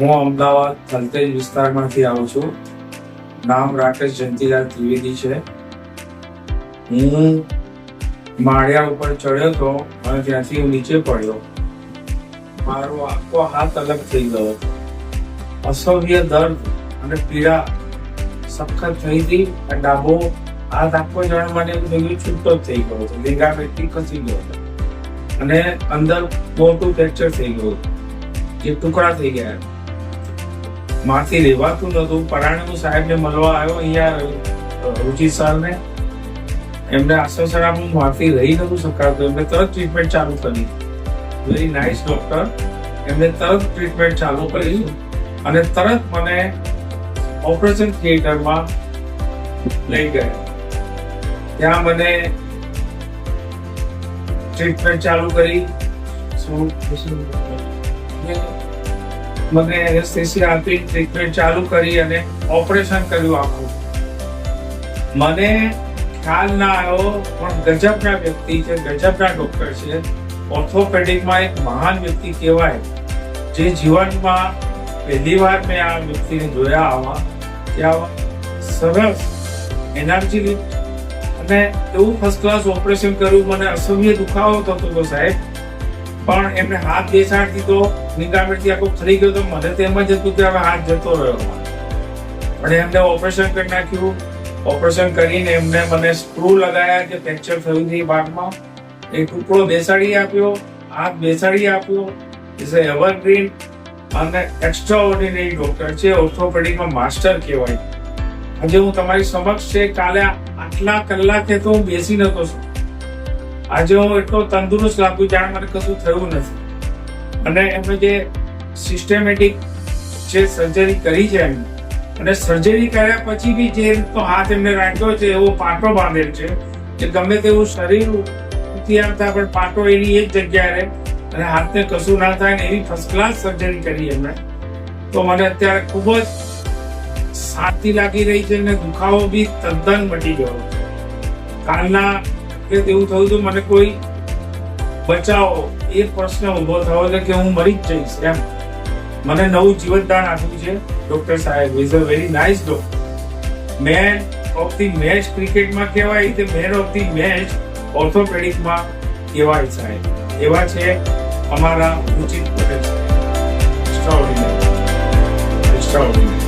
હું અમદાવાદ થલતેજ વિસ્તારમાંથી આવું છું. નામ રાકેશ જયંતિલાલ ત્રિવેદી છે. હું માળિયા ઉપર ચડ્યો હતો અને ત્યાંથી હું નીચે પડ્યો. મારો આખો હાથ અલગ થઈ ગયો. હતો અસહ્ય દર્દ અને પીડા સખત થઈ હતી અને ડાબો હાથ આખો જાણવા માટે એવું થઈ ગયું છૂટો જ થઈ ગયો હતો. લિગામેન્ટથી ખસી ગયો હતો. અને અંદર મોટું ફ્રેક્ચર થઈ ગયું. જે ટુકડા થઈ ગયા. માથી રહેવાતું નતું પરાણે હું સાહેબને મળવા આવ્યો અહીંયા રુચિ સરને. એમને આશ્વાસન આપ્યું માથી રહી નતું શકાતું. એમને તરત ટ્રીટમેન્ટ ચાલુ કરી. વેરી નાઇસ ડોક્ટર એમને તરત ટ્રીટમેન્ટ ચાલુ કરી. અને તરત મને ઓપરેશન થિયેટરમાં લઈ ગયા. ત્યાં મને ટ્રીટમેન્ટ ચાલુ કરી. શું? મને એનેસ્થેસિયા આપી ટ્રીટમેન્ટ ચાલુ કરી અને ઓપરેશન કર્યું આખું મને ખ્યાલ ના આવ્યો, પણ ગજબના વ્યક્તિ છે, ગજબના ડોક્ટર છે. ઓર્થોપેડિકમાં એક મહાન વ્યક્તિ કહેવાય, જે જીવનમાં પહેલી વાર મેં આ વ્યક્તિને જોયા આવા આવા સરસ એનર્જી અને એવું ફર્સ્ટ ક્લાસ ઓપરેશન કર્યું. મને અસહ્ય દુખાવો થતો હતો સાહેબ. પણ એમને હાથ બેસાડી દીધો નિગામેટથી આખો ખરી ગયો તો મને તો એમ જ હતું કે હવે હાથ જતો રહ્યો. અને એમને ઓપરેશન કરી નાખ્યું. ઓપરેશન કરીને એમને મને સ્ક્રૂ લગાયા જે ફ્રેક્ચર થયું છે એ ભાગમાં એ ટુકડો બેસાડી આપ્યો, હાથ બેસાડી આપ્યો. ઇઝ અ એવરગ્રીન અને એક્સ્ટ્રા ઓર્ડિનરી ડોક્ટર છે ઓર્થોપેડિકમાં માસ્ટર કહેવાય. આજે હું તમારી સમક્ષ છે, કાલે આટલા કલાકે તો હું બેસી નતો શકતો. આજે હું એટલો તંદુરસ્ત લાગુ જાણે મને કશું થયું નથી. અને એમને જે સિસ્ટેમેટિક જે સર્જરી કરી છે એમ અને સર્જરી કર્યા પછી બી જે રીતનો હાથ એમને રાખ્યો છે, એવો પાટો બાંધેલ છે, કે ગમે તેવું શરીર આવતા પણ પાટો એની એ જ જગ્યાએ અને હાથને કશું ના થાય, ને એવી ફર્સ્ટ ક્લાસ સર્જરી કરી એમણે. તો મને અત્યારે ખૂબ જ શાંતિ લાગી રહી છે અને દુખાવો બી તદ્દન મટી ગયો. કાલના કે તેવું થયું હતું, મને કોઈ બચાવો, એ પ્રશ્ન ઊભો થયો છે કે હું મરી જ જઈશ, એમ. મને નવું જીવનદાન આપ્યું છે ડોક્ટર સાહેબ. Is a very nice doctor man of the match ક્રિકેટમાં કહેવાય તે મેન ઓફ ધી મેચ ઓર્થોપેડિકમાં કહેવાય, સાહેબ. એવા છે અમારા ઉચિત પટેલ એક્સ્ટ્રાઓર્ડિનરી એક્સ્ટ્રાઓર્ડિનરી